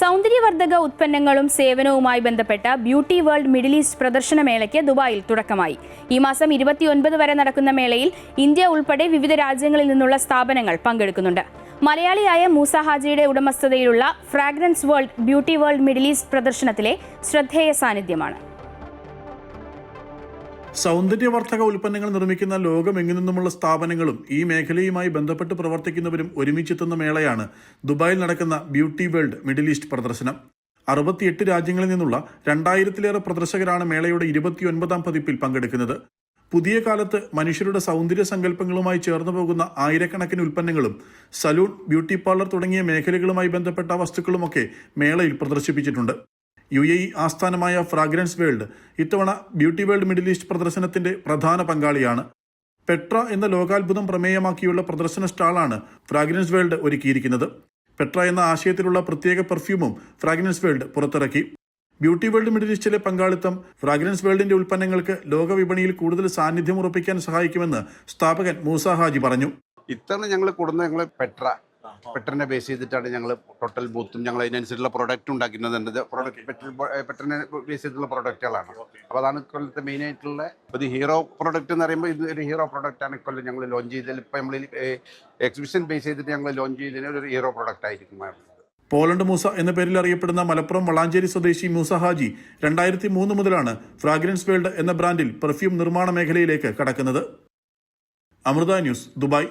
സൗന്ദര്യവർദ്ധക ഉത്പന്നങ്ങളും സേവനവുമായി ബന്ധപ്പെട്ട ബ്യൂട്ടി വേൾഡ് മിഡിൽ ഈസ്റ്റ് പ്രദർശനമേളയ്ക്ക് ദുബായിൽ തുടക്കമായി. ഈ മാസം ഇരുപത്തിയൊൻപത് വരെ നടക്കുന്ന മേളയിൽ ഇന്ത്യ ഉൾപ്പെടെ വിവിധ രാജ്യങ്ങളിൽ നിന്നുള്ള സ്ഥാപനങ്ങൾ പങ്കെടുക്കുന്നുണ്ട്. മലയാളിയായ മൂസ ഹാജിയുടെ ഉടമസ്ഥതയിലുള്ള fragrance world beauty world middle east പ്രദർശനത്തിലെ ശ്രദ്ധേയ സാന്നിധ്യമാണ്. സൗന്ദര്യവർദ്ധക ഉൽപ്പന്നങ്ങൾ നിർമ്മിക്കുന്ന ലോകമെങ്ങു നിന്നുമുള്ള സ്ഥാപനങ്ങളും ഈ മേഖലയുമായി ബന്ധപ്പെട്ട് പ്രവർത്തിക്കുന്നവരും ഒരുമിച്ചെത്തുന്ന മേളയാണ് ദുബായിൽ നടക്കുന്ന ബ്യൂട്ടി വേൾഡ് മിഡിൽ ഈസ്റ്റ് പ്രദർശനം. അറുപത്തിയെട്ട് രാജ്യങ്ങളിൽ നിന്നുള്ള രണ്ടായിരത്തിലേറെ പ്രദർശകരാണ് മേളയുടെ ഇരുപത്തിയൊൻപതാം പതിപ്പിൽ പങ്കെടുക്കുന്നത്. പുതിയ കാലത്ത് മനുഷ്യരുടെ സൗന്ദര്യ സങ്കല്പങ്ങളുമായി ചേർന്നു പോകുന്ന ആയിരക്കണക്കിന് ഉൽപ്പന്നങ്ങളും സലൂൺ ബ്യൂട്ടി പാർലർ തുടങ്ങിയ മേഖലകളുമായി ബന്ധപ്പെട്ട വസ്തുക്കളുമൊക്കെ മേളയിൽ പ്രദർശിപ്പിച്ചിട്ടുണ്ട്. യു എ ഇ ആസ്ഥാനമായ ഫ്രാഗ്രൻസ് വേൾഡ് ഇത്തവണ ബ്യൂട്ടി വേൾഡ് മിഡിൽ ഈസ്റ്റ് പ്രദർശനത്തിന്റെ പ്രധാന പങ്കാളിയാണ്. പെട്ര എന്ന ലോകാത്ഭുതം പ്രമേയമാക്കിയുള്ള പ്രദർശന സ്റ്റാളാണ് ഫ്രാഗ്രൻസ് വേൾഡ് ഒരുക്കിയിരിക്കുന്നത്. പെട്ര എന്ന ആശയത്തിലുള്ള പ്രത്യേക പെർഫ്യൂമും ഫ്രാഗ്രൻസ് വേൾഡ് പുറത്തിറക്കി. ബ്യൂട്ടി വേൾഡ് മിഡിൽ ഈസ്റ്റിലെ പങ്കാളിത്തം ഫ്രാഗ്രൻസ് വേൾഡിന്റെ ഉൽപ്പന്നങ്ങൾക്ക് ലോകവിപണിയിൽ കൂടുതൽ സാന്നിധ്യം ഉറപ്പിക്കാൻ സഹായിക്കുമെന്ന് സ്ഥാപകൻ മൂസ ഹാജി പറഞ്ഞു. ഇത്തവണ ഞങ്ങൾ കൂടുന്ന ഞങ്ങൾ പെട്ര. പെട്രനെ ബേസ് ചെയ്തിട്ടാണ് ഞങ്ങൾ ടോട്ടൽ ബൂത്തും ഞങ്ങൾ അതിനനുസരിച്ചുള്ള പ്രോഡക്റ്റ് ഉണ്ടാക്കുന്നത് പ്രൊഡക്റ്റ് പെട്രനെ ബേസ് ചെയ്തിട്ടുള്ള പ്രോഡക്റ്റുകളാണ് അപ്പോൾ അതാണ് ഇക്കൊല്ലത്തെ മെയിൻ ആയിട്ടുള്ള ഒരു ഹീറോ പ്രോഡക്റ്റ് എന്ന് പറയുമ്പോൾ ഇത് ഒരു ഹീറോ പ്രോഡക്റ്റ് ആണ് ഇക്കൊല്ലം ഞങ്ങൾ ലോഞ്ച് ചെയ്തത്. ഇപ്പോൾ നമ്മൾ എക്സിബിഷൻ ബേസ് ചെയ്തിട്ട് ഞങ്ങൾ ലോഞ്ച് ചെയ്തതിന് ഒരു ഹീറോ പ്രൊഡക്റ്റ് ആയിരിക്കും പോളണ്ട് മൂസ എന്ന പേരിൽ അറിയപ്പെടുന്ന മലപ്പുറം വളാഞ്ചേരി സ്വദേശി മൂസ ഹാജി രണ്ടായിരത്തി മൂന്ന് മുതലാണ് ഫ്രാഗ്രൻസ് വേൾഡ് എന്ന ബ്രാൻഡിൽ പെർഫ്യൂം നിർമ്മാണ മേഖലയിലേക്ക് കടക്കുന്നത്. Amrita news Dubai.